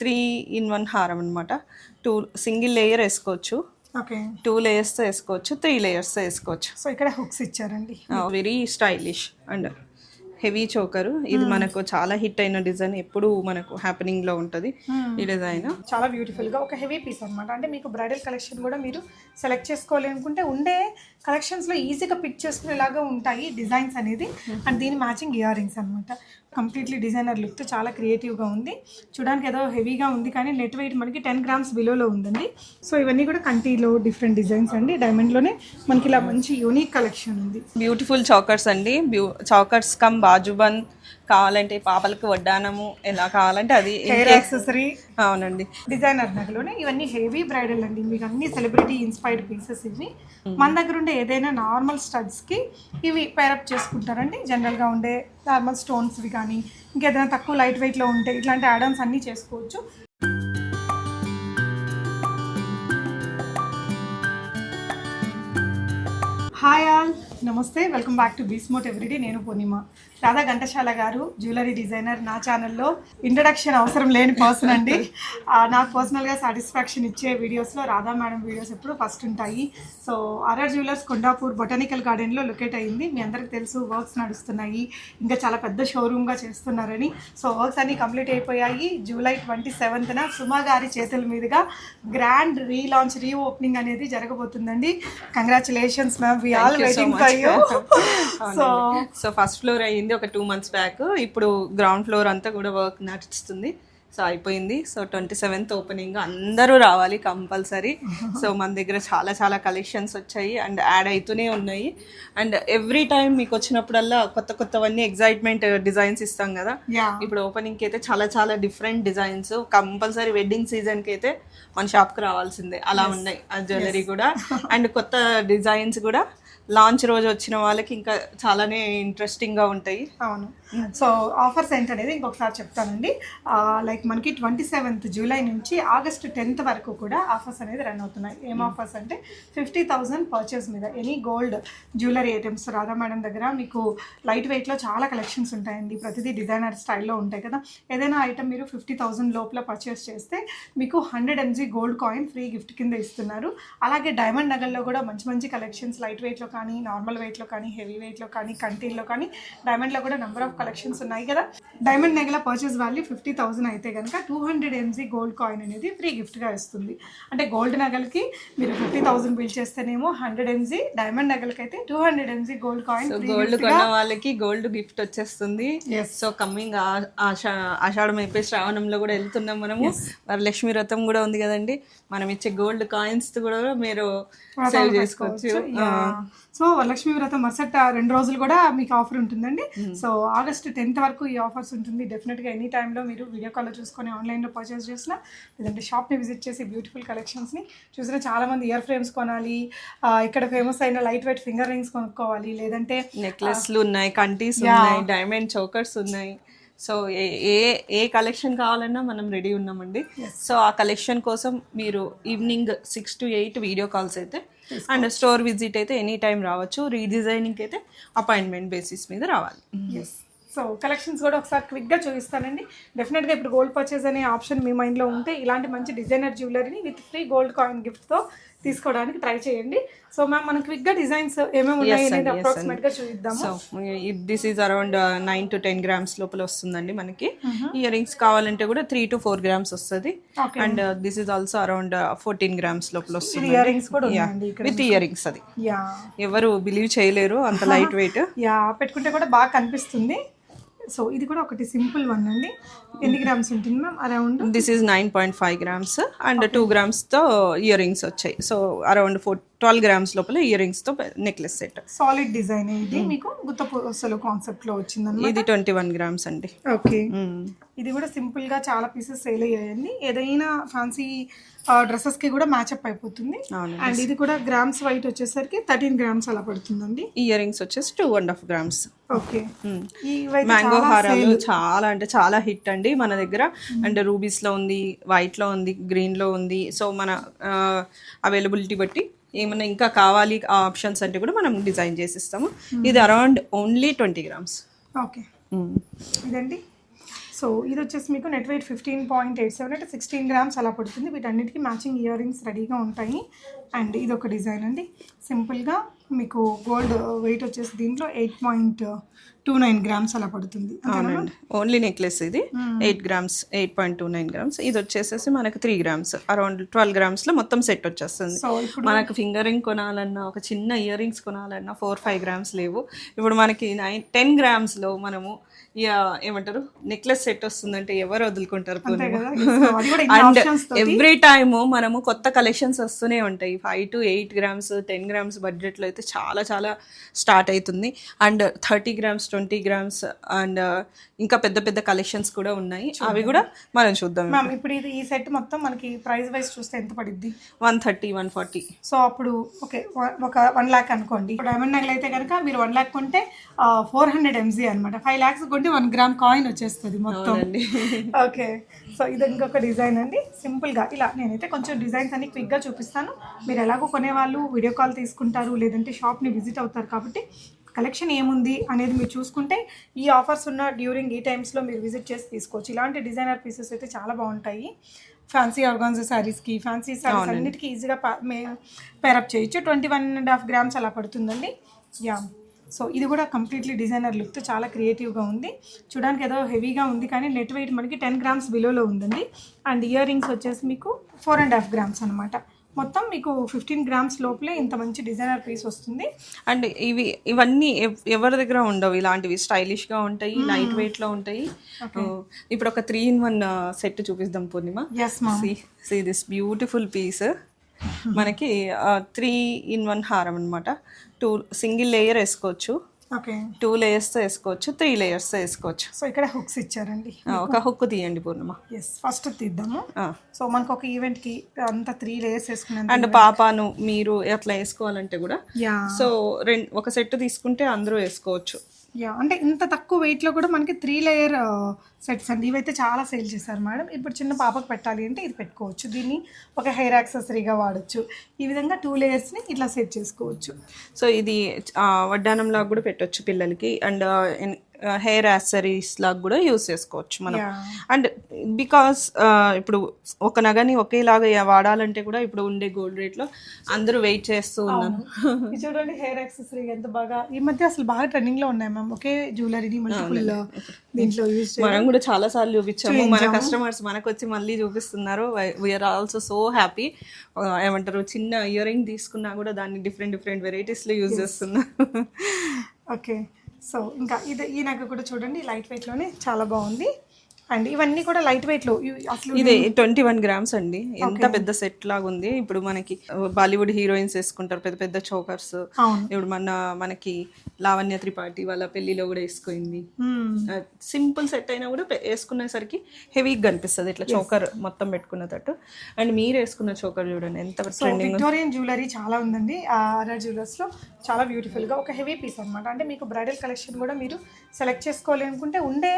Three in one హారం అనమాట two single layer వేసుకోవచ్చు. ఓకే. టూ లేయర్స్తో వేసుకోవచ్చు త్రీ లేయర్స్తో వేసుకోవచ్చు. సో ఇక్కడ హుక్స్ ఇచ్చారండి. Very stylish and heavy choker. ఇది మనకు చాలా హిట్ అయిన డిజైన్ ఎప్పుడు మనకు హ్యాపెనింగ్లో ఉంటది ఈ డిజైన్. చాలా బ్యూటిఫుల్గా ఒక హెవీ పీస్ అన్నమాట. అంటే మీకు బ్రైడల్ కలెక్షన్ కూడా మీరు సెలెక్ట్ చేసుకోవాలి అనుకుంటే ఉండే కలెక్షన్స్లో ఈజీగా పిక్ చేసుకునేలాగా ఉంటాయి డిజైన్స్ అనేది. అండ్ దీని మ్యాచింగ్ ఇయర్ రింగ్స్ అనమాట కంప్లీట్లీ డిజైనర్ లుక్ చాలా క్రియేటివ్గా ఉంది. చూడడానికి ఏదో హెవీగా ఉంది కానీ నెట్ వెయిట్ మనకి టెన్ గ్రామ్స్ బిలోలో ఉందండి. సో ఇవన్నీ కూడా కంటీలో డిఫరెంట్ డిజైన్స్ అండి. డైమండ్లోనే మనకి ఇలా మంచి యూనిక్ కలెక్షన్ ఉంది. బ్యూటిఫుల్ చాకర్స్ అండి. బ్యూ చాకర్స్ కమ్ బాజుబన్ కావాలంటే పాపలకు వడ్డానము ఎలా కావాలంటే అది యాక్సెసరీ అవునండి. డిజైనర్ నగలోనే ఇవన్నీ హెవీ బ్రైడల్ అండి. మీకు అన్ని సెలబ్రిటీ ఇన్స్పైర్డ్ పీసెస్ ఇవి. మన దగ్గర ఉండే ఏదైనా నార్మల్ స్టడ్స్కి ఇవి పేరప్ చేసుకుంటారండి. జనరల్గా ఉండే నార్మల్ స్టోన్స్ ఇవి కానీ ఇంకేదైనా తక్కువ లైట్ వెయిట్లో ఉంటే ఇట్లాంటి యాడమ్స్ అన్ని చేసుకోవచ్చు. హాయ్ ఆల్ నమస్తే. వెల్కమ్ బ్యాక్ టు బీస్మోట్ ఎవ్రీడే నేను పూర్ణిమ. రాధా ఘంటశాల గారు జ్యువెలరీ డిజైనర్ నా ఛానల్లో ఇంట్రడక్షన్ అవసరం లేని పర్సన్ అండి. నాకు పర్సనల్గా సాటిస్ఫాక్షన్ ఇచ్చే వీడియోస్లో రాధా మేడం వీడియోస్ ఎప్పుడు ఫస్ట్ ఉంటాయి. So RR jewellers Kondapur botanical గార్డెన్లో లొకేట్ అయ్యింది మీ అందరికి తెలుసు వర్క్స్ నడుస్తున్నాయి. ఇంకా చాలా పెద్ద షోరూమ్గా చేస్తున్నారని. సో వర్క్స్ అన్ని కంప్లీట్ అయిపోయాయి. జూలై ట్వంటీ సెవెంత్న సుమా గారి చేతుల మీదుగా గ్రాండ్ రీలాంచ్ రీ ఓపెనింగ్ అనేది జరగబోతుందండి. Congratulations ma'am we all waiting for you so so first floor అయ్యింది ఒక టూ మంత్స్ బ్యాక్. ఇప్పుడు గ్రౌండ్ ఫ్లోర్ అంతా కూడా వర్క్ నడుస్తుంది. సో అయిపోయింది. సో ట్వంటీ సెవెంత్ ఓపెనింగ్ అందరూ రావాలి కంపల్సరీ. సో మన దగ్గర చాలా చాలా కలెక్షన్స్ వచ్చాయి అండ్ యాడ్ అవుతూనే ఉన్నాయి. అండ్ ఎవ్రీ టైం మీకు వచ్చినప్పుడల్లా కొత్త కొత్తవన్నీ ఎగ్జైట్మెంట్ డిజైన్స్ ఇస్తాం కదా. ఇప్పుడు ఓపెనింగ్కి అయితే చాలా చాలా డిఫరెంట్ డిజైన్స్. కంపల్సరీ వెడ్డింగ్ సీజన్కి అయితే మన షాప్కి రావాల్సిందే. అలా ఉన్నాయి. ఆ జ్యువెలరీ కూడా. అండ్ కొత్త డిజైన్స్ కూడా లాంచ్ రోజు వచ్చిన వాళ్ళకి ఇంకా చాలానే ఇంట్రెస్టింగ్గా ఉంటాయి. అవును. సో ఆఫర్స్ ఏంటనేది ఇంకొకసారి చెప్తానండి. లైక్ మనకి ట్వంటీ సెవెంత్ జూలై నుంచి ఆగస్ట్ టెన్త్ వరకు కూడా ఆఫర్స్ అనేది రన్ అవుతున్నాయి. ఏం ఆఫర్స్ అంటే ఫిఫ్టీ థౌసండ్ పర్చేస్ మీద any gold jewellery items. Radha madam దగ్గర మీకు లైట్ వెయిట్లో చాలా కలెక్షన్స్ ఉంటాయండి. ప్రతిదీ డిజైనర్ స్టైల్లో ఉంటాయి కదా. ఏదైనా ఐటమ్ మీరు ఫిఫ్టీ థౌసండ్ లోపల పర్చేస్ చేస్తే మీకు hundred MG gold coin free gift కింద ఇస్తున్నారు. అలాగే డైమండ్ నగల్లో కూడా మంచి మంచి కలెక్షన్స్ లైట్ వెయిట్లో కానీ నార్మల్ వెయిట్లో కానీ హెవీ వెయిట్లో కానీ కంటీల్లో కానీ డైమండ్లో కూడా నెంబర్ ఆఫ్ కలెక్షన్స్ ఉన్నాయి కదా. డైమండ్ నెగల పర్చేస్ వాల్యూ ఫిఫ్టీ థౌసండ్ అయితే కనుక two hundred MG gold coin అనేది ఫ్రీ గిఫ్ట్గా ఇస్తుంది. అంటే గోల్డ్ నగలకి మీరు ఫిఫ్టీ థౌసండ్ బిల్ చేస్తేనేమో హండ్రెడ్ ఎంజీ డైమండ్ నగలకి అయితే two hundred MG gold coin gold కొన్న వాళ్ళకి గోల్డ్ గిఫ్ట్ వచ్చేస్తుంది. సో కమ్మింగ్ ఆషా ఆషాఢం అయిపోయి శ్రావణంలో కూడా వెళ్తున్నాం మనము. వరలక్ష్మి వ్రతం కూడా ఉంది కదండి. మనం ఇచ్చే గోల్డ్ కాయిన్స్ కూడా మీరు సేవ్ చేసుకోవచ్చు. సో వరలక్ష్మి వ్రతం మరుసట రెండు రోజులు కూడా మీకు ఆఫర్ ఉంటుందండి. సో ఆగస్ట్ టెన్త్ వరకు ఈ ఆఫర్స్ ఉంటుంది. డెఫినెట్గా ఎనీ టైంలో మీరు వీడియో కాల్లో చూసుకొని ఆన్లైన్లో పర్చేస్ చేసిన లేదంటే షాప్ని విజిట్ చేసి బ్యూటిఫుల్ కలెక్షన్స్ని చూసిన చాలా మంది ఇయర్ ఫ్రేమ్స్ కొనాలి ఇక్కడ ఫేమస్ అయిన లైట్ వెయిట్ ఫింగర్ రింగ్స్ కొనుక్కోవాలి లేదంటే నెక్లెస్లు ఉన్నాయి కంటీస్ ఉన్నాయి డైమండ్ చోకర్స్ ఉన్నాయి. సో ఏ ఏ కలెక్షన్ కావాలన్నా మనం రెడీ ఉన్నామండి. సో ఆ కలెక్షన్ కోసం మీరు evening six to eight video calls అయితే అండ్ స్టోర్ విజిట్ అయితే ఎనీ టైం రావచ్చు. రీడిజైనింగ్ అయితే అపాయింట్మెంట్ బేసిస్ మీద రావాలి. ఎస్ సో కలెక్షన్స్ కూడా ఒకసారి క్విక్గా చూపిస్తానండి. డెఫినెట్గా ఇప్పుడు గోల్డ్ పర్చేస్ అనే ఆప్షన్ మీ మైండ్లో ఉంటే ఇలాంటి మంచి డిజైనర్ జ్యువెలరీని విత్ ఫ్రీ గోల్డ్ కాయిన్ గిఫ్ట్తో తీసుకోవడానికి ట్రై చేయండి. సో మ్యామ్ మనం క్విక్గా డిజైన్స్ ఏమేమి ఉన్నాయి అనేది అప్రాక్సిమేట్గా చూద్దాము so this is around nine to ten grams లోపల వస్తుందండి మనకి. ఇయర్ రింగ్స్ కావాలంటే కూడా త్రీ టు ఫోర్ గ్రామ్స్ వస్తుంది. And this is also around fourteen grams లోపల వస్తుంది. ఇయర్ రింగ్స్ కూడా విత్ ఇయర్ రింగ్స్ అది. యా ఎవరు బిలీవ్ చేయలేరు అంత లైట్ వెయిట్ యా పెట్టుకుంటే కూడా బాగా కనిపిస్తుంది. సో ఇది కూడా ఒకటి సింపుల్ వన్ అండి. ఎన్ని గ్రామ్స్ ఉంటుంది ma'am? Around this is nine point five grams and two గ్రామ్స్తో earrings వచ్చాయి. So around four twelve grams లోపల ఇయర్ రింగ్స్తో నెక్లెస్ సెట్. సాలిడ్ డిజైన్ ఇది. మీకు గుత్త పూసలు కాన్సెప్ట్లో వచ్చిందన్నమాట. ఇది ట్వంటీ వన్ గ్రామ్స్ అండి. ఓకే. ఇది కూడా సింపుల్గా చాలా పీసెస్ సేల్ అయ్యాయండి ఏదైనా ఫ్యాన్సీ డ్రెస్సెస్కి కూడా మ్యాచ్అప్ అయిపోతుంది. అండ్ ఇది కూడా గ్రామ్స్ వైట్ వచ్చేసరికి థర్టీన్ గ్రామ్స్ అలా పడుతుందండి. ఇయర్ రింగ్స్ వచ్చేసి two and half grams okay. Mango హారాలు చాలా అంటే చాలా హిట్ అండి మన దగ్గర. అండ్ రూబీస్లో ఉంది వైట్లో ఉంది గ్రీన్లో ఉంది. సో మన అవైలబిలిటీ బట్టి ఏమైనా ఇంకా కావాలి ఆ ఆప్షన్స్ అంటే కూడా మనం డిజైన్ చేసిస్తాము. ఇది around only twenty grams. Okay. ఇదండి. సో ఇది వచ్చేసి మీకు net weight fifteen point eight seven అంటే సిక్స్టీన్ గ్రామ్స్ అలా పడుతుంది. వీటన్నిటికీ మ్యాచింగ్ ఇయర్ రింగ్స్ రెడీగా ఉంటాయి. అండ్ ఇది ఒక డిజైన్ అండి సింపుల్గా మీకు గోల్డ్ వెయిట్ వచ్చేసి దీంట్లో eight point two nine grams అలా పడుతుంది. అవునండి. ఓన్లీ నెక్లెస్ ఇది. Eight grams eight point two nine grams ఇది వచ్చేసేసి మనకు త్రీ గ్రామ్స్ అరౌండ్ ట్వెల్వ్ గ్రామ్స్లో మొత్తం సెట్ వచ్చేస్తుంది. మనకు ఫింగర్ రింగ్ కొనాలన్నా ఒక చిన్న ఇయర్ రింగ్స్ కొనాలన్నా ఫోర్ ఫైవ్ గ్రామ్స్ లేవు. ఇప్పుడు మనకి నైన్ టెన్ గ్రామ్స్లో మనము ఏమంటారు? నెక్లెస్ సెట్ వస్తుందంటే ఎవరు వదులుకుంటారు అండ్ ఎవ్రీ టైమ్ మనము కొత్త కలెక్షన్స్ వస్తూనే ఉంటాయి. Five to eight grams ten grams బడ్జెట్లో అయితే చాలా చాలా స్టార్ట్ అవుతుంది. And thirty grams twenty grams and ఇంకా పెద్ద పెద్ద కలెక్షన్స్ కూడా ఉన్నాయి. అవి కూడా మనం చూద్దాం. మ్యామ్ ఇప్పుడు ఇది ఈ సెట్ మొత్తం మనకి ప్రైస్ వైజ్ చూస్తే ఎంత పడిద్ది? One thirty one forty so అప్పుడు ఓకే ఒక వన్ ల్యాక్ అనుకోండి. ఇప్పుడు డైమండ్ నగలు అయితే కనుక మీరు వన్ ల్యాక్ కొంటే ఫోర్ హండ్రెడ్ ఎంజీ అనమాట ఫైవ్ ల్యాక్స్ కొంటే వన్ గ్రామ్ కాయిన్ వచ్చేస్తుంది మొత్తం. అవునండి. ఓకే. సో ఇది ఇంకొక డిజైన్ అండి. సింపుల్గా ఇలా నేనైతే కొంచెం డిజైన్స్ అన్ని క్విక్గా చూపిస్తాను. మీరు ఎలాగో కొనేవాళ్ళు వీడియో కాల్ తీసుకుంటారు లేదంటే షాప్ని విజిట్ అవుతారు కాబట్టి కలెక్షన్ ఏముంది అనేది మీరు చూసుకుంటే ఈ ఆఫర్స్ ఉన్న డ్యూరింగ్ ఈ టైమ్స్లో మీరు విజిట్ చేసి తీసుకోవచ్చు. ఇలాంటి డిజైనర్ పీసెస్ అయితే చాలా బాగుంటాయి. ఫ్యాన్సీ ఆర్గాన్జా శారీస్కి ఫ్యాన్సీ శారీస్ అన్నిటికీ ఈజీగా పేరప్ చేయొచ్చు. Twenty one and half grams అలా పడుతుందండి. యా. సో ఇది కూడా కంప్లీట్లీ డిజైనర్ లుక్తో చాలా క్రియేటివ్గా ఉంది. చూడడానికి ఏదో హెవీగా ఉంది కానీ నెట్ వెయిట్ మనకి టెన్ గ్రామ్స్ బిలోలో ఉందండి. అండ్ ఇయర్ రింగ్స్ వచ్చేసి మీకు ఫోర్ అండ్ హాఫ్ గ్రామ్స్ అనమాట మొత్తం మీకు ఫిఫ్టీన్ గ్రామ్స్ లోపలే ఇంత మంచి డిజైనర్ పీస్ వస్తుంది. అండ్ ఇవి ఇవన్నీ ఎవ్- ఎవరి దగ్గర ఉండవు? ఇలాంటివి స్టైలిష్గా ఉంటాయి లైట్ వెయిట్లో ఉంటాయి. ఇప్పుడు ఒక త్రీ ఇన్ వన్ సెట్ చూపిద్దాం Purnima. See this beautiful piece మనకి త్రీ ఇన్ వన్ హారం అనమాట టూ సింగిల్ లేయర్ వేసుకోవచ్చు. ఓకే. టూ లేయర్స్తో వేసుకోవచ్చు త్రీ లేయర్స్తో వేసుకోవచ్చు. సో ఇక్కడ హుక్స్ ఇచ్చారండి. ఒక హుక్ తీయండి పూర్ణిమ ఎస్ ఫస్ట్ తీద్దాము. సో మనకు ఒక ఈవెంట్కి అంతా త్రీ లేయర్స్ వేసుకున్నాను అండ్ పాపాను మీరు అట్లా వేసుకోవాలంటే కూడా సో రెండు ఒక సెట్ తీసుకుంటే అందరూ వేసుకోవచ్చు. యా అంటే ఇంత తక్కువ వెయిట్లో కూడా మనకి త్రీ లేయర్ సెట్స్ అండి. ఇవైతే చాలా సేల్ చేశారు మేడం. ఇప్పుడు చిన్న పాపకు పెట్టాలి అంటే ఇది పెట్టుకోవచ్చు. దీన్ని ఒక హెయిర్ యాక్సెసరీగా వాడచ్చు. ఈ విధంగా టూ లేయర్స్ని ఇట్లా సెట్ చేసుకోవచ్చు. సో ఇది వడ్డానంలాగా వడ్డానం లాగా కూడా పెట్టొచ్చు పిల్లలకి. అండ్ హెయిర్ యాక్సరీస్ లాగా కూడా యూస్ చేసుకోవచ్చు మనం. అండ్ బికాస్ ఇప్పుడు ఒక నగని ఒకేలాగా వాడాలంటే కూడా ఇప్పుడు ఉండే గోల్డ్ రేట్లో అందరూ వెయిట్ చేస్తూ ఉన్నారు. ఇది చూడండి హెయిర్ యాక్సెసరీ ఎంత బాగా ఈ మధ్య అసలు బాగా ట్రెండింగ్లో ఉన్నాయి మ్యామ్. ఒకే మల్టిపుల్ దీంట్లో యూజ్ మనం కూడా చాలా సార్లు చూపించాము. మన కస్టమర్స్ మనకు వచ్చి మళ్ళీ చూపిస్తున్నారు. వీఆర్ ఆల్సో సో హ్యాపీ ఏమంటారు చిన్న ఇయర్ రింగ్ తీసుకున్నా కూడా దాన్ని డిఫరెంట్ డిఫరెంట్ వెరైటీస్లో యూజ్ చేస్తున్నారు. ఓకే సో ఇంకా ఇది ఈ నగ కూడా చూడండి లైట్ వెయిట్లోనే చాలా బాగుంది. అండ్. ఇవన్నీ కూడా లైట్ వెయిట్లో అసలు ఇది ట్వంటీ వన్ గ్రామ్స్ అండి. ఎంత పెద్ద సెట్ లాగా ఉంది. ఇప్పుడు మనకి బాలీవుడ్ హీరోయిన్స్ వేసుకుంటారు. పెద్ద పెద్ద చోకర్స్ ఇప్పుడు మన మనకి లావణ్య త్రిపాఠి వాళ్ళ పెళ్ళిలో కూడా వేసుకుంది. సింపుల్ సెట్ అయినా కూడా వేసుకునేసరికి హెవీగా కనిపిస్తుంది. ఇట్లా చోకర్ మొత్తం పెట్టుకున్నట్టు అండ్ మీరు వేసుకున్న చోకర్ చూడండి. ఎంత విక్టోరియన్ జ్యువెలరీ చాలా ఉందండి. ఆర్ఆర్ జ్యువెలర్స్లో చాలా బ్యూటిఫుల్గా ఒక హెవీ పీస్ అనమాట అంటే మీకు బ్రైడల్ కలెక్షన్ కూడా మీరు సెలెక్ట్ చేసుకోవాలి అనుకుంటే ఉండే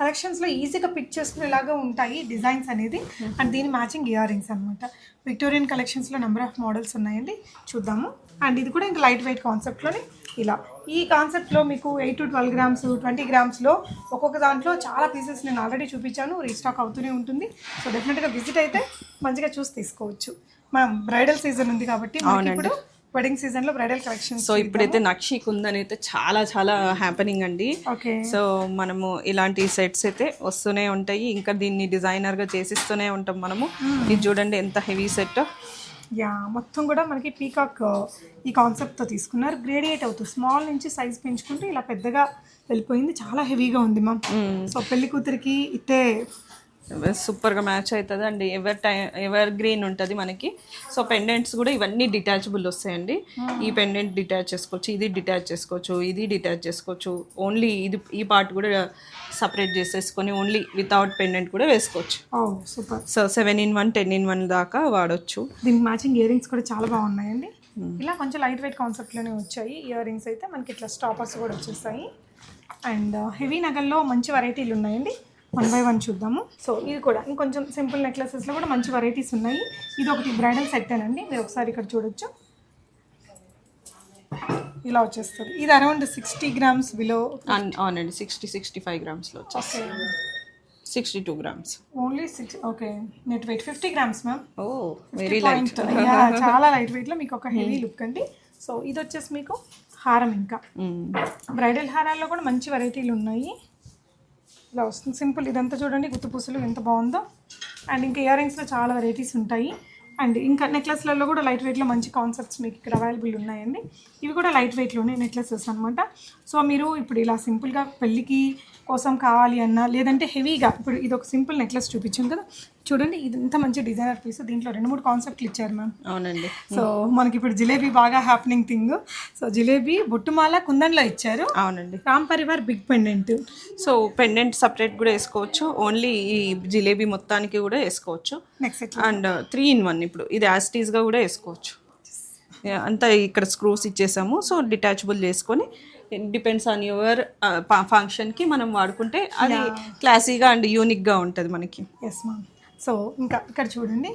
కలెక్షన్స్లో ఈజీగా పిక్ చేసుకునేలాగా ఉంటాయి డిజైన్స్ అనేది. అండ్ దీని మ్యాచింగ్ ఇయర్ రింగ్స్ అనమాట విక్టోరియన్ కలెక్షన్స్లో నెంబర్ ఆఫ్ మోడల్స్ ఉన్నాయండి. చూద్దాము. అండ్ ఇది కూడా ఇంకా లైట్ వెయిట్ కాన్సెప్ట్లోనే ఇలా. ఈ కాన్సెప్ట్లో మీకు eight to twelve grams twenty గ్రామ్స్లో ఒక్కొక్క దాంట్లో చాలా పీసెస్ నేను ఆల్రెడీ చూపించాను. రీస్టాక్ అవుతూనే ఉంటుంది. సో డెఫినెట్గా విజిట్ అయితే మంచిగా చూసి తీసుకోవచ్చు. మనం బ్రైడల్ సీజన్ ఉంది కాబట్టి ఇప్పుడు వెడ్డింగ్ సీజన్లో బ్రైడల్ కలెక్షన్స్ సో ఇప్పుడైతే నక్షి కుందని అయితే చాలా చాలా హ్యాపెనింగ్ అండి. ఓకే. సో మనము ఇలాంటి సెట్స్ అయితే వస్తూనే ఉంటాయి. ఇంకా దీన్ని డిజైనర్గా చేసిస్తూనే ఉంటాం మనము. ఇది చూడండి ఎంత హెవీ సెట్ యా మొత్తం కూడా మనకి పీకాక్ ఈ కాన్సెప్ట్తో తీసుకున్నారు. గ్రేడియేట్ అవుతుంది స్మాల్ నుంచి సైజ్ పెంచుకుంటూ ఇలా పెద్దగా వెళ్ళిపోయింది. చాలా హెవీగా ఉంది మ్యామ్ సో పెళ్ళి కూతురికి ఇట్టే సూపర్గా మ్యాచ్ అవుతుంది and ever time evergreen ఉంటుంది మనకి. సో పెండెంట్స్ కూడా ఇవన్నీ డిటాచబుల్ వస్తాయండి. ఈ పెండెంట్ డిటాచ్ చేసుకోవచ్చు ఇది డిటాచ్ చేసుకోవచ్చు ఇది డిటాచ్ చేసుకోవచ్చు. ఓన్లీ ఇది ఈ పార్ట్ కూడా సపరేట్ చేసేసుకొని ఓన్లీ వితౌట్ పెండెంట్ కూడా వేసుకోవచ్చు. Super. So seven in one ten in one దాకా వాడొచ్చు. దీనికి మ్యాచింగ్ ఇయర్ రింగ్స్ కూడా చాలా బాగున్నాయండి. ఇలా కొంచెం లైట్ వెయిట్ కాన్సెప్ట్లోనే వచ్చాయి. ఇయర్ రింగ్స్ అయితే మనకి ఇట్లా స్టాపర్స్ కూడా వచ్చేస్తాయి. అండ్ హెవీ నగల్లో మంచి వెరైటీలు ఉన్నాయండి. వన్ బై వన్ చూద్దాము. సో ఇది కూడా ఇంకొంచెం సింపుల్ నెక్లెసెస్లో కూడా మంచి వెరైటీస్ ఉన్నాయి. ఇది ఒకటి బ్రైడల్ సెట్ అండి మీరు ఒకసారి ఇక్కడ చూడొచ్చు. ఇలా వచ్చేస్తుంది. ఇది అరౌండ్ సిక్స్టీ గ్రామ్స్ బిలో అవునండి. Sixty sixty five గ్రామ్స్లో sixty two grams only six okay net weight fifty grams ma'am oh very light చాలా లైట్ వెయిట్లో మీకు ఒక హెవీ లుక్ అండి. సో ఇది వచ్చేసి మీకు హారం ఇంకా. బ్రైడల్ హారాల్లో కూడా మంచి వెరైటీలు ఉన్నాయి. ఇలా వస్తుంది. సింపుల్ ఇదంతా చూడండి గుత్తు పూసలు ఎంత బాగుందో. అండ్ ఇంకా ఇయర్ రింగ్స్లో చాలా వెరైటీస్ ఉంటాయి. అండ్ ఇంకా నెక్లెస్లలో కూడా లైట్ వెయిట్లో మంచి కాన్సెప్ట్స్ మీకు ఇక్కడ అవైలబుల్ ఉన్నాయండి. ఇవి కూడా లైట్ వెయిట్లోనే నెక్లెసెస్ అనమాట సో మీరు ఇప్పుడు ఇలా సింపుల్గా పెళ్ళికి కోసం కావాలి అన్నా లేదంటే హెవీగా ఇప్పుడు ఇది ఒక సింపుల్ నెక్లెస్ చూపించాను కదా చూడండి ఇది ఎంత మంచి డిజైనర్ పీస్ దీంట్లో రెండు మూడు కాన్సెప్ట్లు ఇచ్చారు మ్యామ్ అవునండి. సో మనకి ఇప్పుడు జిలేబీ బాగా హ్యాపెనింగ్ థింగ్ సో జిలేబీ బొట్టుమాల కుందన్లో ఇచ్చారు. అవునండి. Ram Parivar big pendant so pendant separate కూడా వేసుకోవచ్చు. ఓన్లీ ఈ జిలేబీ మొత్తానికి కూడా వేసుకోవచ్చు. Next and three in one ఇప్పుడు. ఇది యాస్టీస్గా కూడా వేసుకోవచ్చు. అంతా ఇక్కడ స్క్రూస్ ఇచ్చేసాము. సో డిటాచబుల్ చేసుకొని డిపెండ్స్ ఆన్ యువర్ ఫంక్షన్కి మనం వాడుకుంటే అది క్లాసీగా అండ్ యూనిక్గా ఉంటుంది మనకి. ఎస్ మ్యామ్ సో ఇంకా ఇక్కడ చూడండి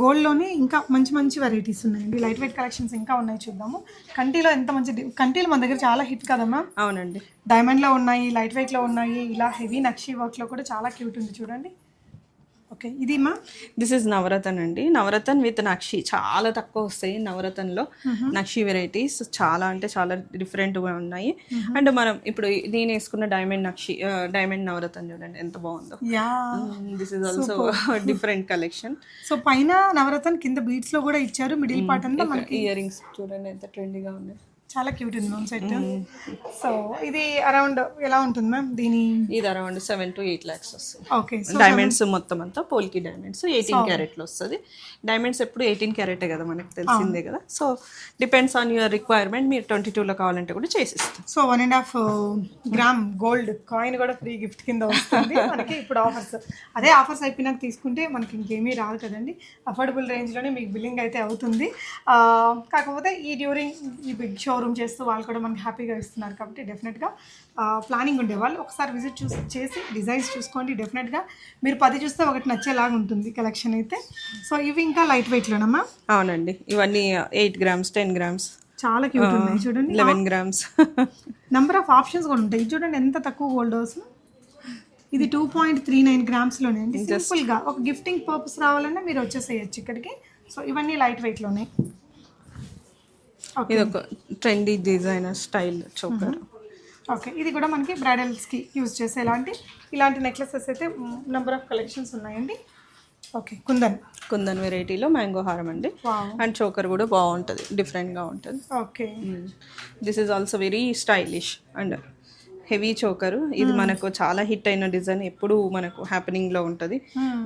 గోల్డ్లోనే ఇంకా మంచి మంచి వెరైటీస్ ఉన్నాయండి. లైట్ వెయిట్ కలెక్షన్స్ ఇంకా ఉన్నాయి చూద్దాము. కంటిలో ఎంత మంచి కంటిలు మన దగ్గర చాలా హిట్ కదా మ్యామ్ అవునండి. డైమండ్లో ఉన్నాయి లైట్ వెయిట్లో ఉన్నాయి ఇలా హెవీ నక్షి వర్క్లో కూడా చాలా క్యూట్ ఉంది చూడండి. ఓకే ఇది మ్యామ్ దిస్ ఇస్ నవరతన్ అండి. నవరతన్ విత్ నక్షి చాలా తక్కువ వస్తాయి నవరతన్లో నక్షి వెరైటీస్ చాలా అంటే చాలా డిఫరెంట్గా ఉన్నాయి. అండ్ మనం ఇప్పుడు నేను వేసుకున్న డైమండ్ నక్షి డైమండ్ నవరతన్ చూడండి ఎంత బాగుందో. Yeah. This is also different collection so పైన నవరత్న కింద బీట్స్లో కూడా ఇచ్చారు మిడిల్ పార్ట్ అంతా మనకి ఇయర్ రింగ్స్ చూడండి ఎంత ట్రెండీగా ఉన్నాయి. చాలా క్యూట్ ఉంది మ్యామ్ సెట్. సో ఇది అరౌండ్ ఎలా ఉంటుంది మ్యామ్ దీని? ఇది around seven to eight lakhs వస్తుంది. ఓకే డైమండ్స్ మొత్తం అంతా పోల్కి డైమండ్స్ ఎయిటీన్ క్యారెట్లో వస్తుంది. డైమండ్స్ ఎప్పుడు ఎయిటీన్ క్యారెటే కదా మనకు తెలిసిందే కదా. So depends on your requirement మీరు ట్వంటీ టూలో కావాలంటే కూడా చేసిస్తాం. So one and half gram gold coin కూడా ఫ్రీ గిఫ్ట్ కింద వస్తుంది. మనకి ఇప్పుడు ఆఫర్స్ అదే ఆఫర్స్ అయిపోయినాక తీసుకుంటే మనకి ఇంకేమీ రాదు కదండి. అఫోర్డబుల్ రేంజ్లోనే మీకు బిల్లింగ్ అయితే అవుతుంది. ఆ, కాకపోతే ఈ డ్యూరింగ్ ఈ బిగ్ షోరూమ్ చేస్తూ వాళ్ళు కూడా మనకి హ్యాపీగా ఇస్తున్నారు కాబట్టి డెఫినెట్గా ప్లానింగ్ ఉండే వాళ్ళు ఒకసారి విజిట్ చూసి చేసి డిజైన్స్ చూసుకోండి. డెఫినెట్గా మీరు పది చూస్తే ఒకటి నచ్చేలాగా ఉంటుంది కలెక్షన్ అయితే. సో ఇవి ఇంకా లైట్ వెయిట్లోనమ్మా? అవునండి. ఇవన్నీ ఎయిట్ గ్రామ్స్ టెన్ గ్రామ్స్. చాలా క్యూట్ ఉన్నాయి చూడండి. Eleven grams. Number of options కూడా ఉంటాయి. చూడండి ఎంత తక్కువ గోల్డ్ వస్తుంది ఇది టూ పాయింట్ త్రీ నైన్ గ్రామ్స్లోనే అండి. సింపుల్గా ఒక గిఫ్టింగ్ పర్పస్ రావాలన్నా మీరు వచ్చేసేయచ్చు ఇక్కడికి. సో ఇవన్నీ లైట్ వెయిట్లోనే. ఇది ఒక trendy designer style choker okay ఇది కూడా మనకి బ్రైడల్స్కి యూజ్ చేసే ఇలాంటి ఇలాంటి నెక్లెసెస్ అయితే నెంబర్ ఆఫ్ కలెక్షన్స్ ఉన్నాయండి. ఓకే కుందన్. కుందన్ వెరైటీలో మ్యాంగో హారం అండి. అండ్ చోకర్ కూడా బాగుంటుంది డిఫరెంట్గా ఉంటుంది. Okay this is also very stylish and heavy choker ఇది మనకు చాలా హిట్ అయిన డిజైన్ ఎప్పుడు మనకు హ్యాపెనింగ్లో ఉంటుంది.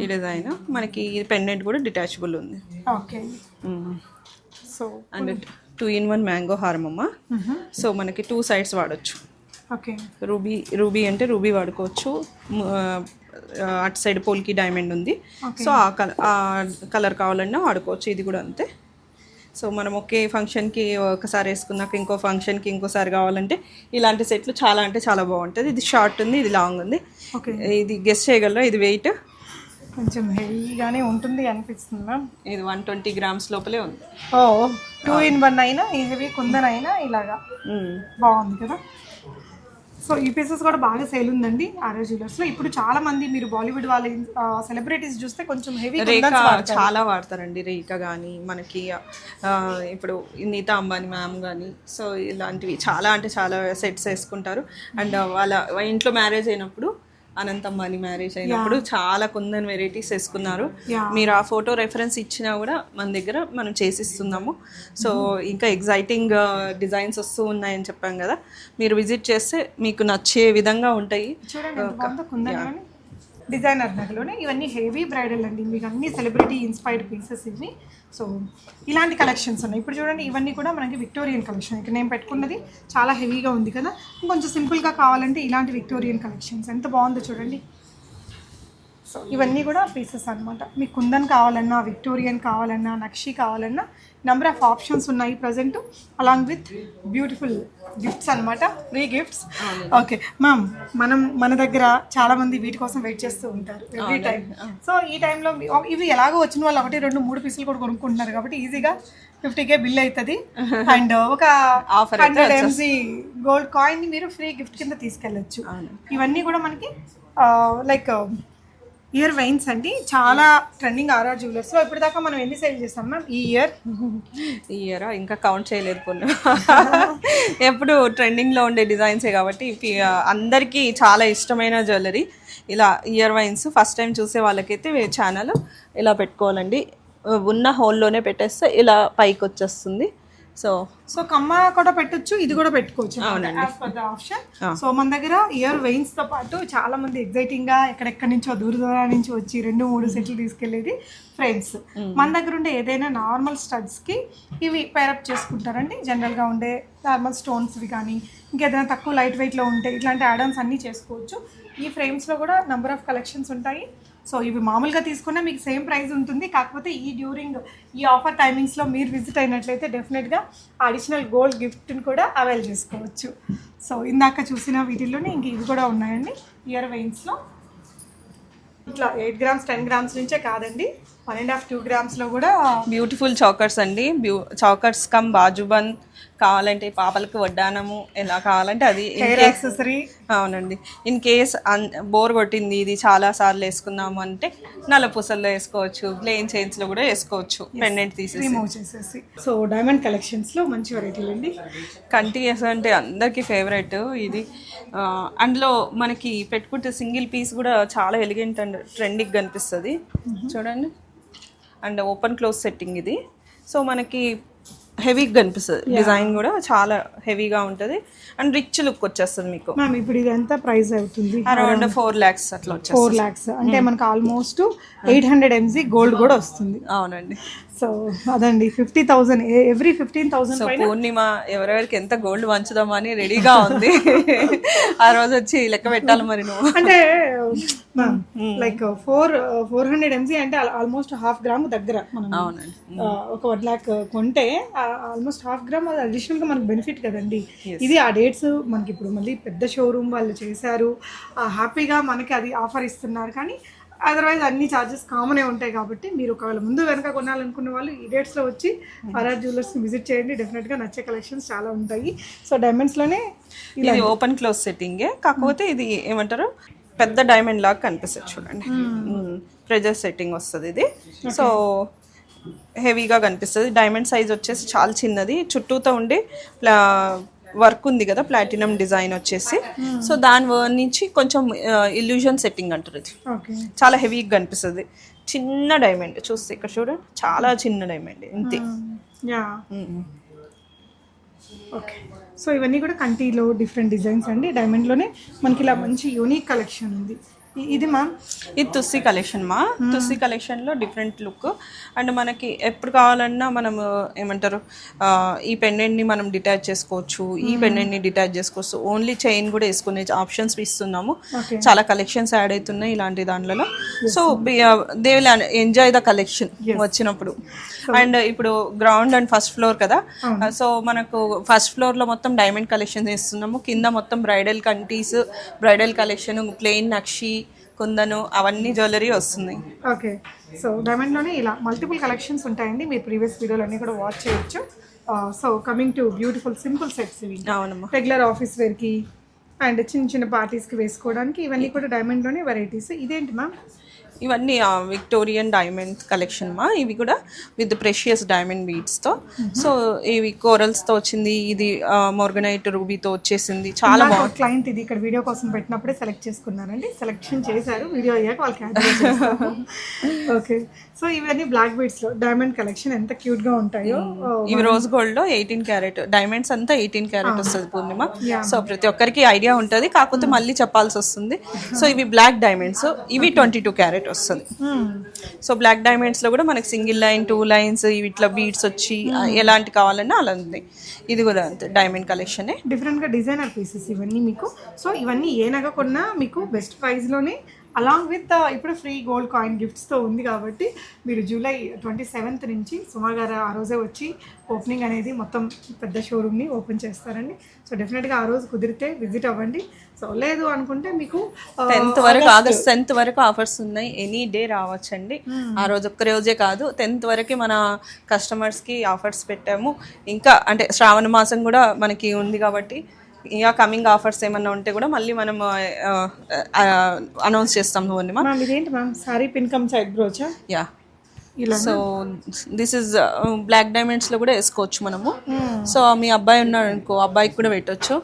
ఈ డిజైన్ మనకి పెండెంట్ కూడా డిటాచబుల్ ఉంది. Okay so and two in one mango హారం అమ్మ సో మనకి టూ సైడ్స్ వాడచ్చు. ఓకే. రూబీ రూబీ అంటే రూబీ వాడుకోవచ్చు. అటు సైడ్ పోల్కి డైమండ్ ఉంది. సో ఆ కలర్ ఆ కలర్ కావాలన్నా వాడుకోవచ్చు. ఇది కూడా అంతే. సో మనం ఒకే ఫంక్షన్కి ఒకసారి వేసుకున్నాక ఇంకో ఫంక్షన్కి ఇంకోసారి కావాలంటే ఇలాంటి సెట్లు చాలా అంటే చాలా బాగుంటుంది. ఇది షార్ట్ ఉంది ఇది లాంగ్ ఉంది. ఇది గెస్ట్ చేయగలరా? ఇది వెయిట్? కొంచెం హెవీగానే ఉంటుంది అనిపిస్తుంది మ్యామ్. ఇది వన్ ట్వంటీ గ్రామ్స్ లోపలే ఉంది. ఓ టూ ఇన్ వన్ అయినా ఈ హెవీ కుందన్ అయినా ఇలాగా. బాగుంది కదా. సో ఈ పీసెస్ కూడా బాగా సేల్ ఉందండి ఆర్ఆర్ జ్యువెలర్స్లో ఇప్పుడు చాలా మంది మీరు బాలీవుడ్ వాళ్ళ సెలబ్రిటీస్ చూస్తే కొంచెం హెవీ చాలా వాడతారండి. రేఖ కానీ మనకి ఇప్పుడు నీతా అంబానీ మ్యామ్ కానీ సో ఇలాంటివి చాలా అంటే చాలా సెట్స్ వేసుకుంటారు. అండ్ వాళ్ళ ఇంట్లో మ్యారేజ్ అయినప్పుడు అనంత అంబానీ మ్యారేజ్ అయినప్పుడు చాలా కుందన్ వెరైటీస్ వేసుకున్నారు. మీరు ఆ ఫోటో రెఫరెన్స్ ఇచ్చినా కూడా మన దగ్గర మనం చేసిస్తున్నాము. సో ఇంకా ఎగ్జైటింగ్ డిజైన్స్ వస్తూ ఉన్నాయని చెప్పాం కదా. మీరు విజిట్ చేస్తే మీకు నచ్చే విధంగా ఉంటాయి. డిజైనర్ నగలోనే ఇవన్నీ హెవీ బ్రైడల్ అండి. మీకు అన్ని సెలబ్రిటీ ఇన్స్పైర్డ్ పీసెస్ ఇవి. సో ఇలాంటి కలెక్షన్స్ ఉన్నాయి. ఇప్పుడు చూడండి ఇవన్నీ కూడా మనకి విక్టోరియన్ కలెక్షన్ ఇక్కడ నేను పెట్టుకున్నది చాలా హెవీగా ఉంది కదా. కొంచెం సింపుల్గా కావాలంటే ఇలాంటి విక్టోరియన్ కలెక్షన్స్ ఎంత బాగుందో చూడండి. సో ఇవన్నీ కూడా పీసెస్ అన్నమాట. మీకు కుందన్ కావాలన్నా విక్టోరియన్ కావాలన్నా నక్షి కావాలన్నా నెంబర్ ఆఫ్ ఆప్షన్స్ ఉన్నాయి present along with beautiful gifts అన్నమాట ఫ్రీ గిఫ్ట్స్. ఓకే మ్యామ్ మనం మన దగ్గర చాలా మంది వీటి కోసం వెయిట్ చేస్తూ ఉంటారు ఎవ్రీ టైం సో ఈ టైంలో ఇవి ఎలాగో వచ్చిన వాళ్ళు ఒకటి రెండు మూడు పీసులు కూడా కొనుక్కుంటున్నారు కాబట్టి ఈజీగా ఫిఫ్టీకే బిల్ అవుతుంది అండ్ ఒక హండ్రెడ్ ఎంజీ గోల్డ్ కాయిన్ మీరు ఫ్రీ గిఫ్ట్ కింద తీసుకెళ్ళచ్చు. ఇవన్నీ కూడా మనకి లైక్ ఇయర్ వైన్స్ అండి. చాలా ట్రెండింగ్ ఆర్ఆర్ జ్యువెలర్స్. లో ఇప్పటిదాకా మనం ఎన్ని సేల్ చేస్తాం మ్యామ్? ఈ ఇయర్? ఈ ఇయర్? ఇంకా కౌంట్ చేయలేదు పొన్ను ఎప్పుడు ట్రెండింగ్లో ఉండే డిజైన్సే కాబట్టి అందరికీ చాలా ఇష్టమైన జ్యువెలరీ ఇలా ఇయర్ వైన్స్ ఫస్ట్ టైం చూసే వాళ్ళకైతే ఛానల్ ఇలా పెట్టుకోవాలండి. ఉన్న హోల్లోనే పెట్టేస్తే ఇలా పైకి వచ్చేస్తుంది సో సో కమ్మ కూడా పెట్టొచ్చు ఇది కూడా పెట్టుకోవచ్చు. అవునండి. ఆప్షన్ సో మన దగ్గర ఇయర్ వెయిన్స్తో పాటు చాలా మంది ఎగ్జైటింగ్గా ఎక్కడెక్కడి నుంచో దూర దూరం నుంచి వచ్చి రెండు మూడు సెట్లు తీసుకెళ్ళేది ఫ్రెండ్స్ మన దగ్గర ఉండే ఏదైనా నార్మల్ స్టడ్స్కి ఇవి పేరప్ చేసుకుంటారండి. జనరల్గా ఉండే నార్మల్ స్టోన్స్ కానీ ఇంకేదైనా తక్కువ లైట్ వెయిట్లో ఉంటే ఇట్లాంటి యాడన్స్ అన్ని చేసుకోవచ్చు. ఈ ఫ్రేమ్స్లో కూడా నంబర్ ఆఫ్ కలెక్షన్స్ ఉంటాయి. సో ఇవి మామూలుగా తీసుకున్నా మీకు సేమ్ ప్రైస్ ఉంటుంది. కాకపోతే ఈ డ్యూరింగ్ ఈ ఆఫర్ టైమింగ్స్లో మీరు విజిట్ అయినట్లయితే డెఫినెట్గా అడిషనల్ గోల్డ్ గిఫ్ట్ని కూడా అవైల్ చేసుకోవచ్చు. సో ఇందాక చూసిన వీటిల్లోనే ఇంక ఇవి కూడా ఉన్నాయండి. ఇయర్ వెయిన్స్లో ఇట్లా ఎయిట్ గ్రామ్స్ టెన్ గ్రామ్స్ నుంచే కాదండి. వన్ అండ్ హాఫ్ టూ గ్రామ్స్లో కూడా బ్యూటిఫుల్ చౌకర్స్ అండి. బ్యూ చౌకర్స్ కమ్ బాజుబన్ కావాలంటే పాపలకు వడ్డానము ఎలా కావాలంటే అది యాక్సెసరీ అవునండి. ఇన్ కేస్ బోర్ కొట్టింది ఇది చాలా సార్లు వేసుకుందాము అంటే నల్లపూసల్లో వేసుకోవచ్చు ప్లెయిన్ చైన్స్లో కూడా వేసుకోవచ్చు. పెండెంట్ తీసేసి. రిమూవ్ చేసేసి. సో డైమండ్ కలెక్షన్స్లో మంచి వెరైటీలు అండి. కంటిన్యూస్ అంటే అందరికీ ఫేవరెట్ ఇది. అందులో మనకి పెట్టుకుంటే సింగిల్ పీస్ కూడా చాలా ఎలిగెంట్ అండ్ ట్రెండింగ్ కనిపిస్తుంది. చూడండి. అండ్ ఓపెన్ క్లోజ్ సెట్టింగ్ ఇది. సో మనకి హెవీగా కనిపిస్తుంది. డిజైన్ కూడా చాలా హెవీగా ఉంటుంది. అండ్ రిచ్ లుక్ వచ్చేస్తుంది మీకు. మ్యామ్ ఇప్పుడు ఇది ఎంత ప్రైస్ అవుతుంది. అరౌండ్ ఫోర్ ల్యాక్స్ అట్లా ఫోర్ ల్యాక్స్ అంటే మనకు almost eight hundred MG gold కూడా వస్తుంది. అవునండి. సో అదండి fifty thousand every fifteen thousand so Purnima ఎవరెవరికి ఎంత గోల్డ్ వంచుదామని రెడీగా ఉంది. ఆ రోజు వచ్చి లెక్క పెట్టాలి మరి నువ్వు. అంటే like four four hundred MG అంటే ఆల్మోస్ట్ హాఫ్ గ్రామ్ దగ్గర మనం ఒక వన్ ల్యాక్ కొంటే ఆల్మోస్ట్ హాఫ్ గ్రామ్ అది అడిషనల్గా మనకు బెనిఫిట్ కదండి. ఇది ఆ డేట్స్ మనకి ఇప్పుడు మళ్ళీ పెద్ద షోరూమ్ వాళ్ళు చేశారు. హ్యాపీగా మనకి అది ఆఫర్ ఇస్తున్నారు. కానీ అదర్వైజ్ అన్ని ఛార్జెస్ కామనే ఉంటాయి కాబట్టి మీరు ఒకవేళ ముందు వెనక కొనాలనుకున్న వాళ్ళు ఈ డేట్స్లో వచ్చి ఆర్ఆర్ జ్యువెలర్స్ని విజిట్ చేయండి. డెఫినెట్గా నచ్చే కలెక్షన్స్ చాలా ఉంటాయి. సో డైమండ్స్లోనే ఇది ఓపెన్ క్లోజ్ సెట్టింగే కాకపోతే ఇది ఏమంటారు? పెద్ద డైమండ్ లాగా కనిపిస్తుంది చూడండి. ప్రెజర్ సెట్టింగ్ వస్తుంది ఇది. సో హెవీగా కనిపిస్తుంది. డైమండ్ సైజ్ వచ్చేసి చాలా చిన్నది. చుట్టూతో ఉండి వర్క్ ఉంది కదా ప్లాటినం డిజైన్ వచ్చేసి. సో దాని నుంచి కొంచెం ఇల్యూజన్ సెట్టింగ్ అంటారు ఇది ఓకే. చాలా హెవీగా కనిపిస్తుంది. చిన్న డైమండ్ చూస్తే ఇక్కడ చూడండి చాలా చిన్న డైమండ్ ఇంతే. ఓకే. సో ఇవన్నీ కూడా కంటిలో డిఫరెంట్ డిజైన్స్ అండి. డైమండ్లోనే మనకి ఇలా మంచి యూనిక్ కలెక్షన్ ఉంది. ఇది మ్యామ్ ఇది తుస్సి కలెక్షన్ మా. తుస్సి కలెక్షన్లో డిఫరెంట్ లుక్ అండ్ మనకి ఎప్పుడు కావాలన్నా మనం ఏమంటారు ఈ పెండెంట్ని మనం డిటాచ్ చేసుకోవచ్చు ఈ పెండెంట్ని డిటాచ్ చేసుకోవచ్చు. ఓన్లీ చైన్ కూడా వేసుకునే ఆప్షన్స్ ఇస్తున్నాము. చాలా కలెక్షన్స్ యాడ్ అవుతున్నాయి ఇలాంటి దాంట్లో so they will enjoy the collection వచ్చినప్పుడు. అండ్ ఇప్పుడు గ్రౌండ్ అండ్ ఫస్ట్ ఫ్లోర్ కదా. సో మనకు ఫస్ట్ ఫ్లోర్లో మొత్తం డైమండ్ కలెక్షన్ ఇస్తున్నాము కింద మొత్తం బ్రైడల్ కంటీస్ బ్రైడల్ కలెక్షన్ ప్లెయిన్ నక్షి కుందను అవన్నీ జ్యువెలరీ వస్తుంది. ఓకే. సో డైమండ్లోనే ఇలా మల్టిపుల్ కలెక్షన్స్ ఉంటాయండి. మీరు ప్రీవియస్ వీడియోలు అన్నీ కూడా వాచ్ చేయొచ్చు. So coming to beautiful simple sets ఇవి. అవునమ్మా. రెగ్యులర్ ఆఫీస్ వేర్కి అండ్ చిన్న చిన్న పార్టీస్కి వేసుకోవడానికి ఇవన్నీ కూడా డైమండ్లోనే వెరైటీస్ ఇదేంటి మ్యామ్? ఇవన్నీ విక్టోరియన్ డైమండ్ కలెక్షన్ మా. ఇవి కూడా విత్ ప్రెషియస్ డైమండ్ బీడ్స్తో సో ఇవి కోరల్స్తో వచ్చింది. ఇది మోర్గనైట్ రూబీతో వచ్చేసింది. చాలా బాగుంది. క్లయింట్ ఇది ఇక్కడ వీడియో కోసం పెట్టినప్పుడే సెలెక్ట్ చేసుకున్నానండి సెలెక్షన్ చేశారు. వీడియో అయ్యాక వాళ్ళకి ఓకే సో ఇవన్నీ బ్లాక్ బీడ్స్లో. డైమండ్ కలెక్షన్ ఎంత క్యూట్గా ఉంటాయో. ఇవి రోజ్ గోల్డ్లో ఎయిటీన్ క్యారెట్ డైమండ్స్ అంతా ఎయిటీన్ క్యారెట్ వస్తుంది పూర్ణిమ. సో ప్రతి ఒక్కరికి ఐడియా ఉంటుంది. కాకపోతే మళ్ళీ చెప్పాల్సి వస్తుంది. సో ఇవి బ్లాక్ డైమండ్స్ ఇవి ట్వంటీ టూ క్యారెట్ వస్తుంది. సో బ్లాక్ డైమండ్స్లో కూడా మనకి సింగిల్ లైన్ టూ లైన్స్ ఇట్లా బీడ్స్ వచ్చి ఎలాంటి కావాలన్నా అలా ఉంది. ఇది కూడా అంతే డైమండ్ కలెక్షనే డిఫరెంట్గా డిజైనర్ పీసెస్ ఇవన్నీ మీకు. సో ఇవన్నీ ఏ నగ కొన్నా మీకు బెస్ట్ ప్రైస్లోనే అలాంగ్ విత్ ఇప్పుడు ఫ్రీ గోల్డ్ కాయిన్ గిఫ్ట్స్తో ఉంది కాబట్టి మీరు జూలై ట్వంటీ సెవెంత్ నుంచి సుమా గారు ఆ రోజే వచ్చి ఓపెనింగ్ అనేది మొత్తం పెద్ద షోరూమ్ని ఓపెన్ చేస్తారండి. సో డెఫినెట్గా ఆ రోజు కుదిరితే విజిట్ అవ్వండి. సో లేదు అనుకుంటే మీకు ఆ, టెన్త్ వరకు ఆగస్ట్ టెన్త్ వరకు ఆఫర్స్ ఉన్నాయి. ఎనీ డే రావచ్చండి. ఆ రోజు ఒక్క రోజే కాదు. టెన్త్ వరకు మన కస్టమర్స్కి ఆఫర్స్ పెట్టాము. ఇంకా అంటే శ్రావణ మాసం కూడా మనకి ఉంది కాబట్టి ఇంకా కమింగ్ ఆఫర్స్ ఏమన్నా ఉంటే కూడా మళ్ళీ మనం అనౌన్స్ చేస్తాం పూర్ణిమ మ్యామ్ ఇదేంటి ma'am sari pin come side బ్రోచా yeah so this is black డైమండ్స్లో కూడా వేసుకోవచ్చు మనము. సో మీ అబ్బాయి ఉన్నాడు అనుకో అబ్బాయికి కూడా పెట్టొచ్చు.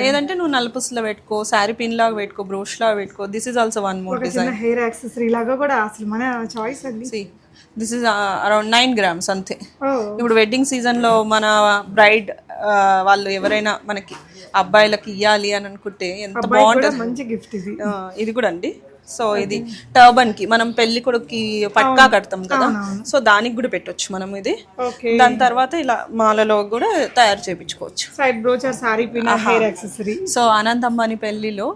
లేదంటే నువ్వు నలుపుస్లో పెట్టుకో శారీ పిన్ లాగా పెట్టుకో బ్రోష్ లాగా పెట్టుకో. This is also one more చిన్న హెయిర్ యాక్సెసరీ లాగా కూడా అసలు మన చాయిస్ అండి. This is around nine grams అంతే. ఓ ఇప్పుడు వెడ్డింగ్ సీజన్లో మన బ్రైడ్ వాళ్ళు ఎవరైనా మనకి అబ్బాయిలకి ఇవ్వాలి అని అనుకుంటే ఎంత బాగుంటుంది. మంచి గిఫ్ట్ ఇది. ఇది కూడా అండి. సో ఇది టర్బన్కి మనం పెళ్ళి కొడుక్కి పట్కా కడతాం కదా. సో దానికి కూడా పెట్టొచ్చు మనం ఇది. దాని తర్వాత ఇలా మాలలో కూడా తయారు చేయించుకోవచ్చు. Side brochure sari pin hair accessory so Anant Ambani పెళ్ళిలో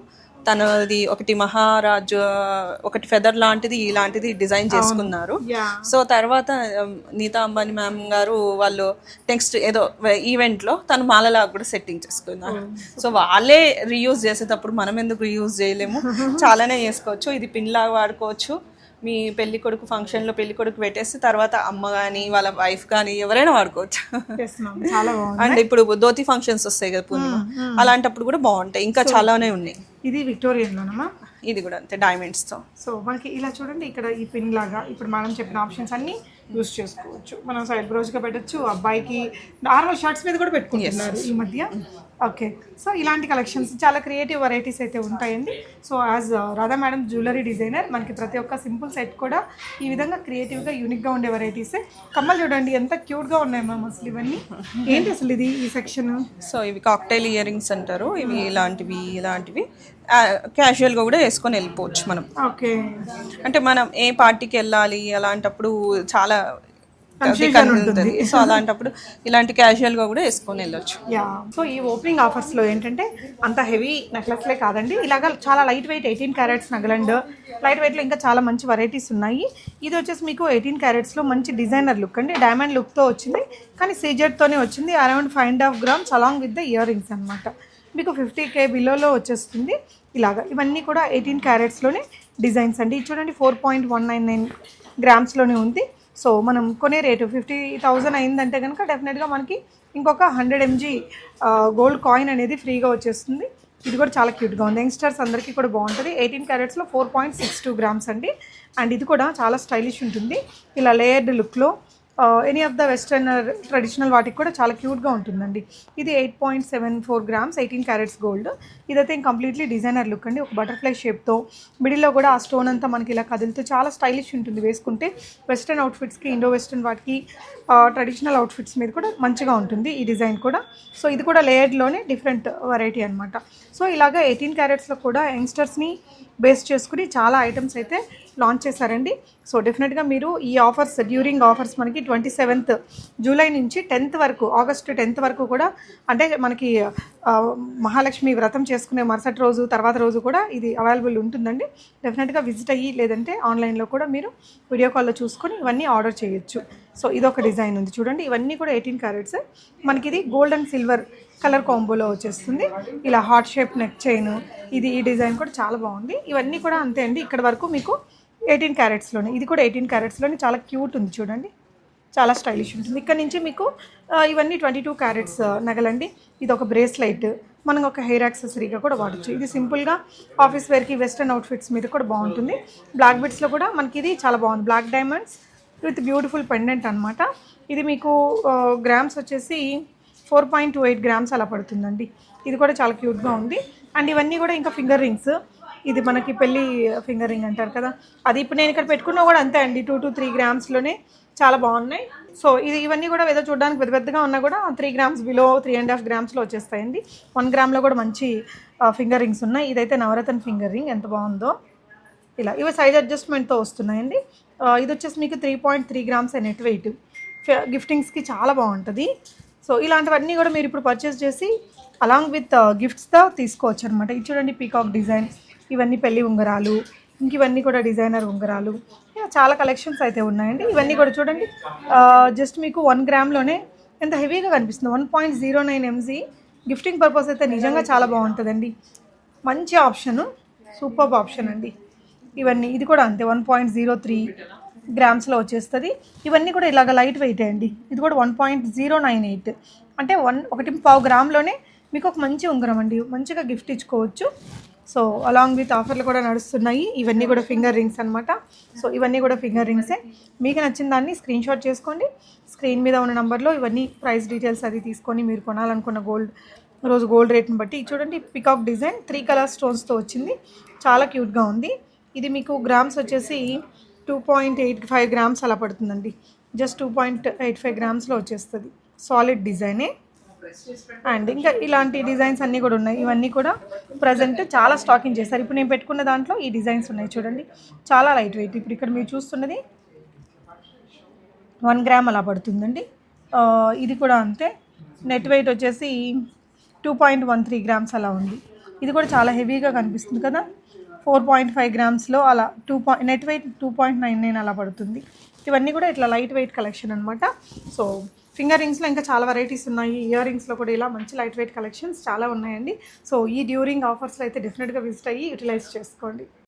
తనది ఒకటి మహారాజు ఒకటి ఫెదర్ లాంటిది ఇలాంటిది డిజైన్ చేసుకున్నారు. సో తర్వాత um, నీతా అంబానీ మ్యామ్ గారు వాళ్ళు నెక్స్ట్ ఏదో ఈవెంట్లో తను మాలలాగా కూడా సెట్టింగ్ చేసుకున్నారు. సో వాళ్ళే రీయూజ్ చేసేటప్పుడు మనం ఎందుకు రీయూజ్ చేయలేము? చాలానే చేసుకోవచ్చు. ఇది పిన్ లాగా వాడుకోవచ్చు. మీ పెళ్ళి కొడుకు ఫంక్షన్లో పెళ్ళి కొడుకు పెట్టేసి తర్వాత అమ్మ కానీ వాళ్ళ వైఫ్ కానీ ఎవరైనా వాడుకోవచ్చు. అండ్ ఇప్పుడు ధోతి ఫంక్షన్స్ వస్తాయి కదా పూర్ణిమ. అలాంటప్పుడు కూడా బాగుంటాయి. ఇంకా చాలానే ఉన్నాయి. ఇది విక్టోరియన్ లోనమ్మా ఇది కూడా అంతే డైమండ్స్తో సో మనకి ఇలా చూడండి ఇక్కడ ఈ పిన్ లాగా ఇప్పుడు మనం చెప్పిన ఆప్షన్స్ అన్ని యూస్ చేసుకోవచ్చు. మనం సైడ్ బ్రోజ్గా పెట్టచ్చు అబ్బాయికి నార్మల్ షర్ట్స్ మీద కూడా పెట్టుకుంటున్నారు ఈ మధ్య. ఓకే సో ఇలాంటి కలెక్షన్స్ చాలా క్రియేటివ్ వెరైటీస్ అయితే ఉంటాయండి. So as Radha madam jewellery designer మనకి ప్రతి ఒక్క సింపుల్ సెట్ కూడా ఈ విధంగా క్రియేటివ్గా యూనిక్గా ఉండే వెరైటీసే కమ్మలు చూడండి ఎంత క్యూట్గా ఉన్నాయి మ్యామ్ అసలు ఇవన్నీ. ఏంటి అసలు ఇది ఈ సెక్షన్ సో ఇవి కాక్టైల్ ఇయర్ రింగ్స్ అంటారు. ఇవి ఇలాంటివి ఇలాంటివి. క్యాజువల్గా కూడా వేసుకొని వెళ్ళిపోవచ్చు మనం. ఓకే. అంటే మనం ఏ పార్టీకి వెళ్ళాలి అలాంటప్పుడు చాలా ఉంటుంది. సో అలాంటప్పుడు ఇలాంటి క్యాజువల్గా కూడా వేసుకొని వెళ్ళొచ్చు. యా. సో ఈ ఓపెనింగ్ ఆఫర్స్లో ఏంటంటే అంత హెవీ నెక్లెస్లే కాదండి. ఇలాగ చాలా లైట్ వెయిట్ ఎయిటీన్ క్యారెట్స్ నగలండ్. లైట్ వెయిట్లో ఇంకా చాలా మంచి వెరైటీస్ ఉన్నాయి. ఇది వచ్చేసి మీకు ఎయిటీన్ క్యారెట్స్లో మంచి డిజైనర్ లుక్ అండి. డైమండ్ లుక్తో వచ్చింది. కానీ సీజెడ్తోనే వచ్చింది. Around five and half grams along with the ear rings అనమాట మీకు ఫిఫ్టీ కే బిలోలో వచ్చేస్తుంది. ఇలాగా. ఇవన్నీ కూడా ఎయిటీన్ క్యారెట్స్లోనే డిజైన్స్ అండి. ఇది చూడండి four point one nine nine గ్రామ్స్లోనే ఉంది. సో మనం కొనే రేటు ఫిఫ్టీ థౌజండ్ అయిందంటే కనుక డెఫినెట్గా మనకి ఇంకొక హండ్రెడ్ ఎంజీ గోల్డ్ కాయిన్ అనేది ఫ్రీగా వచ్చేస్తుంది. ఇది కూడా చాలా క్యూట్గా ఉంది. యంగ్స్టర్స్ అందరికీ కూడా బాగుంటుంది. Eighteen క్యారెట్స్లో four point six two grams అండి. అండ్ ఇది కూడా చాలా స్టైలిష్ ఉంటుంది. ఇలా లేయర్డ్ లుక్లో any of the western traditional వాటికి కూడా చాలా క్యూట్గా ఉంటుందండి. ఇది eight point seven four grams eighteen carats gold ఇదైతే కంప్లీట్లీ డిజైనర్ లుక్ అండి. ఒక బటర్ఫ్లై షేప్తో మిడిల్లో కూడా ఆ స్టోన్ అంతా మనకి ఇలా కదులుతూ చాలా స్టైలిష్ ఉంటుంది వేసుకుంటే. వెస్టర్న్ అవుట్ఫిట్స్కి ఇండో వెస్ట్రన్ వాటికి ట్రెడిషనల్ అవుట్ఫిట్స్ మీద కూడా మంచిగా ఉంటుంది ఈ డిజైన్ కూడా. సో ఇది కూడా లేయర్డ్లోనే డిఫరెంట్ వెరైటీ అనమాట సో ఇలాగ ఎయిటీన్ క్యారెట్స్లో కూడా యంగ్స్టర్స్ని బేస్ చేసుకుని చాలా ఐటమ్స్ అయితే లాంచ్ చేశారండి. సో డెఫినెట్గా మీరు ఈ ఆఫర్స్ డ్యూరింగ్ ఆఫర్స్ మనకి ట్వంటీ సెవెంత్ జూలై నుంచి టెన్త్ వరకు ఆగస్ట్ టెన్త్ వరకు కూడా అంటే మనకి మహాలక్ష్మి వ్రతం చేసుకునే మరుసటి రోజు తర్వాత రోజు కూడా ఇది అవైలబుల్ ఉంటుందండి. డెఫినెట్గా విజిట్ అయ్యి లేదంటే ఆన్లైన్లో కూడా మీరు వీడియో కాల్లో చూసుకొని ఇవన్నీ ఆర్డర్ చేయొచ్చు. సో ఇదొక డిజైన్ ఉంది చూడండి. ఇవన్నీ కూడా ఎయిటీన్ క్యారెట్స్. మనకి ఇది గోల్డ్ అండ్ సిల్వర్ కలర్ కాంబోలో వచ్చేస్తుంది. ఇలా హార్ట్ షేప్ నెక్ చైన్ ఇది ఈ డిజైన్ కూడా చాలా బాగుంది. ఇవన్నీ కూడా అంతే అండి. ఇక్కడ వరకు మీకు ఎయిటీన్ క్యారెట్స్లోనే ఇది కూడా ఎయిటీన్ క్యారెట్స్లోనే చాలా క్యూట్ ఉంది చూడండి. చాలా స్టైలిష్ ఉంటుంది. ఇక్కడ నుంచి మీకు ఇవన్నీ ట్వంటీ టూ క్యారెట్స్ నగలండి. ఇది ఒక బ్రేస్లైట్ మనం ఒక హెయిర్ యాక్సెసరీగా కూడా వాడచ్చు. ఇది సింపుల్గా ఆఫీస్ వేర్కి వెస్ట్రన్ అవుట్ఫిట్స్ మీద కూడా బాగుంటుంది. బ్లాక్ బిట్స్లో కూడా మనకి ఇది చాలా బాగుంది. Black diamonds with beautiful pendant అనమాట ఇది మీకు గ్రామ్స్ వచ్చేసి four point two eight grams అలా పడుతుందండి. ఇది కూడా చాలా క్యూట్గా ఉంది. అండ్ ఇవన్నీ కూడా ఇంకా ఫింగర్ రింగ్స్. ఇది మనకి పెళ్ళి ఫింగర్ రింగ్ అంటారు కదా. అది ఇప్పుడు నేను ఇక్కడ పెట్టుకున్నా కూడా అంతే అండి. టూ టు త్రీ గ్రామ్స్లోనే చాలా బాగున్నాయి. సో ఇది ఇవన్నీ కూడా ఏదో చూడడానికి పెద్ద పెద్దగా ఉన్నా కూడా three grams below three and half గ్రామ్స్లో వచ్చేస్తాయండి. వన్ గ్రామ్లో కూడా మంచి ఫింగర్ రింగ్స్ ఉన్నాయి. ఇదైతే నవరత్న ఫింగర్ రింగ్. ఎంత బాగుందో. ఇలా ఇవి సైజ్ అడ్జస్ట్మెంట్తో వస్తున్నాయండి. ఇది వచ్చేసి మీకు త్రీ పాయింట్ త్రీ గ్రామ్స్ అనేటి వెయిట్. గిఫ్టింగ్స్కి చాలా బాగుంటుంది. సో ఇలాంటివన్నీ కూడా మీరు ఇప్పుడు పర్చేస్ చేసి అలాంగ్ విత్ గిఫ్ట్స్తో తీసుకోవచ్చు అనమాట ఇది చూడండి పీకాక్ డిజైన్ ఇవన్నీ పెళ్ళి ఉంగరాలు ఇంక ఇవన్నీ కూడా డిజైనర్ ఉంగరాలు. చాలా కలెక్షన్స్ అయితే ఉన్నాయండి. ఇవన్నీ కూడా చూడండి. జస్ట్ మీకు వన్ గ్రామ్లోనే ఎంత హెవీగా కనిపిస్తుంది. One point zero nine MG gifting purpose అయితే నిజంగా చాలా బాగుంటుందండి. మంచి ఆప్షను సూపర్ ఆప్షన్ అండి. ఇవన్నీ ఇది కూడా అంతే. వన్ పాయింట్ జీరో త్రీ గ్రామ్స్లో వచ్చేస్తుంది. ఇవన్నీ కూడా ఇలాగ లైట్ వెయిట్ అండి. ఇది కూడా one point zero nine eight అంటే వన్ ఒకటి పావు గ్రామ్లోనే మీకు ఒక మంచి ఉంగరం అండి. మంచిగా గిఫ్ట్ ఇచ్చుకోవచ్చు. సో అలాంగ్ విత్ ఆఫర్లు కూడా నడుస్తున్నాయి. ఇవన్నీ కూడా ఫింగర్ రింగ్స్ అనమాట సో ఇవన్నీ కూడా ఫింగర్ రింగ్సే మీకు నచ్చిన దాన్ని స్క్రీన్ షాట్ చేసుకోండి. స్క్రీన్ మీద ఉన్న నెంబర్లో ఇవన్నీ ప్రైస్ డీటెయిల్స్ అది తీసుకొని మీరు కొనాలనుకున్న గోల్డ్ రోజు గోల్డ్ రేట్ని బట్టి. చూడండి పికాక్ డిజైన్ త్రీ కలర్ స్టోన్స్తో వచ్చింది. చాలా క్యూట్గా ఉంది. ఇది మీకు గ్రామ్స్ వచ్చేసి two point eight five grams అలా పడుతుందండి. Just two point eight five గ్రామ్స్లో వచ్చేస్తుంది. సాలిడ్ డిజైనే అండ్ ఇంకా ఇలాంటి డిజైన్స్ అన్నీ కూడా ఉన్నాయి. ఇవన్నీ కూడా ప్రజెంట్ చాలా స్టాకింగ్ చేస్తారు. ఇప్పుడు నేను పెట్టుకున్న దాంట్లో ఈ డిజైన్స్ ఉన్నాయి చూడండి. చాలా లైట్ వెయిట్ ఇప్పుడు ఇక్కడ మీరు చూస్తున్నది వన్ గ్రామ్ అలా పడుతుందండి. ఇది కూడా అంతే. నెట్ వెయిట్ వచ్చేసి two point one three grams అలా ఉంది. ఇది కూడా చాలా హెవీగా కనిపిస్తుంది కదా. ఫోర్ పాయింట్ ఫైవ్ గ్రామ్స్లో అలా two point net weight two point nine nine అలా పడుతుంది. ఇవన్నీ కూడా ఇట్లా లైట్ వెయిట్ కలెక్షన్ అనమాట సో ఫింగర్ రింగ్స్లో ఇంకా చాలా వెరైటీస్ ఉన్నాయి. ఇయర్ రింగ్స్లో కూడా ఇలా మంచి లైట్ వెయిట్ కలెక్షన్స్ చాలా ఉన్నాయండి. సో ఈ డ్యూరింగ్ ఆఫర్స్లో అయితే డెఫినెట్గా విజిట్ అయ్యి యూటిలైజ్ చేసుకోండి.